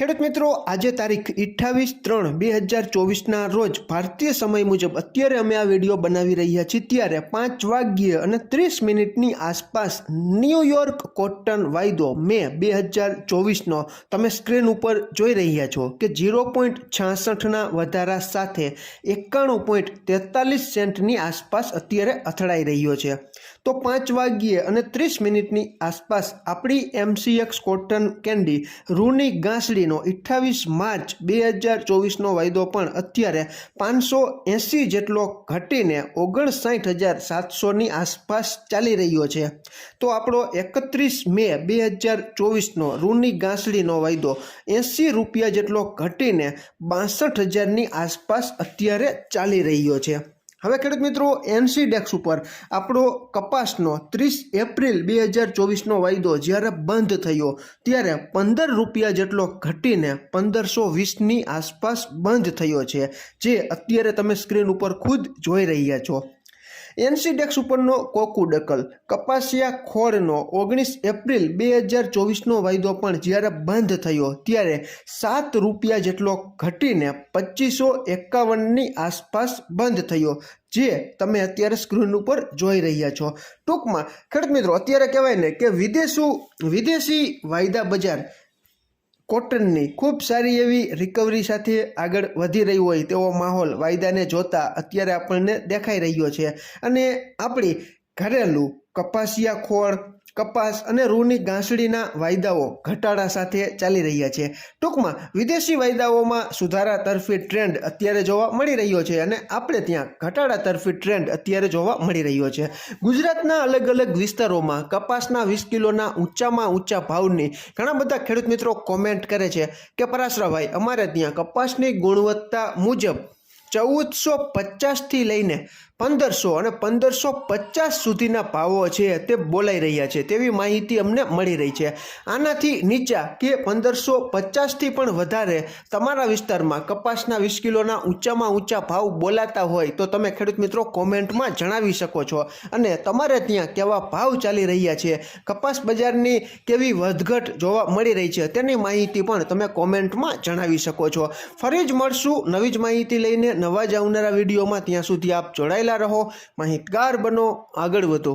ખેડૂત મિત્રો, આજે તારીખ અઠ્ઠાવીસ ત્રણ બે હજાર ચોવીસના રોજ ભારતીય સમય મુજબ અત્યારે અમે આ વીડિયો બનાવી રહ્યા છીએ. ત્યારે પાંચ વાગ્યે અને ત્રીસ મિનિટની આસપાસ ન્યૂયોર્ક કોટન વાયદો મે બે હજાર ચોવીસનો તમે સ્ક્રીન ઉપર જોઈ રહ્યા છો કે ઝીરો પોઈન્ટ છાસઠના વધારા સાથે એકાણું પોઈન્ટ તેતાલીસ સેન્ટની આસપાસ અત્યારે અથડાઈ રહ્યો છે. તો પાંચ વાગ્યે અને ત્રીસ મિનિટની આસપાસ આપણી એમસીએક્સ કોટન કેન્ડી રૂની ગાંસડીનો અઠ્ઠાવીસ માર્ચ બે હજાર ચોવીસનો વાયદો પણ અત્યારે પાંચસો એંસી જેટલો ઘટીને ઓગણસાઠ હજાર સાતસોની આસપાસ ચાલી રહ્યો છે. તો આપણો એકત્રીસ મે બે હજાર ચોવીસનો રૂની ગાંસડીનો વાયદો એંસી રૂપિયા જેટલો ઘટીને બાસઠ હજારની આસપાસ અત્યારે ચાલી રહ્યો છે. હવે ખેડૂત મિત્રો એનસી ડેક્સ ઉપર આપણો કપાસનો ત્રીસ એપ્રિલ બે હજાર ચોવીસનો વાયદો જ્યારે બંધ થયો, ત્યારે પંદર રૂપિયા જેટલો ઘટીને પંદરસો વીસની આસપાસ બંધ થયો છે, જે અત્યારે તમે સ્ક્રીન ઉપર ખુદ જોઈ રહ્યા છો. એનસી ડેક્સ ઉપરનો કોકુ ડકલ. કપાસિયા ખોળનો ઓગણીસ એપ્રિલ બે હજાર ચોવીસનો વાયદો પણ જ્યારે બંધ થયો ત્યારે સાત રૂપિયા જેટલો ઘટીને પચીસો એકાવનની આસપાસ બંધ થયો, જે તમે અત્યારે સ્ક્રીન ઉપર જોઈ રહ્યા છો. ટૂંકમાં ખેડૂત મિત્રો, અત્યારે કહેવાય ને કે વિદેશુ, વિદેશી વાયદા બજાર કોટનની ખૂબ સારી એવી રિકવરી સાથે આગળ વધી રહી હોય તેવો માહોલ વાયદાને જોતા અત્યારે આપણને દેખાઈ રહ્યો છે. અને આપણી ઘરેલું કપાસિયા ખોળ કપાસ અને રૂની ગાંસડીના વાયદાઓ ઘટાડા સાથે ચાલી રહ્યા છે. ટૂંકમાં, વિદેશી વાયદાઓમાં સુધારા તરફી ટ્રેન્ડ અત્યારે જોવા મળી રહ્યો છે અને આપણે ત્યાં ઘટાડા તરફી ટ્રેન્ડ અત્યારે જોવા મળી રહ્યો છે. ગુજરાતના અલગ અલગ વિસ્તારોમાં કપાસના વીસ કિલોના ઊંચામાં ઊંચા ભાવની ઘણા બધા ખેડૂત મિત્રો કોમેન્ટ કરે છે કે, પરાશરાભાઈ, અમારે ત્યાં કપાસની ગુણવત્તા મુજબ ચૌદસો પચાસથી લઈને પંદરસો અને પંદરસો પચાસ સુધીના ભાવો છે તે બોલાઈ રહ્યા છે. તેવી માહિતી અમને મળી રહી છે. આનાથી નીચા કે પંદરસો પચાસથી પણ વધારે તમારા વિસ્તારમાં કપાસના વીસ કિલોના ઊંચામાં ઊંચા ભાવ બોલાતા હોય તો તમે ખેડૂત મિત્રો કોમેન્ટમાં જણાવી શકો છો. અને તમારે ત્યાં કેવા ભાવ ચાલી રહ્યા છે? કપાસ બજારની કેવી વધઘટ જોવા મળી રહી છે? તેની માહિતી પણ તમે કોમેન્ટમાં જણાવી શકો છો. ફરી જ મળશું નવી જ માહિતી લઈને નવા જ આવનારા વિડીયોમાં. ત્યાં સુધી આપ જોડાયેલા રહો માહિતગાર બનો આગળ વધો.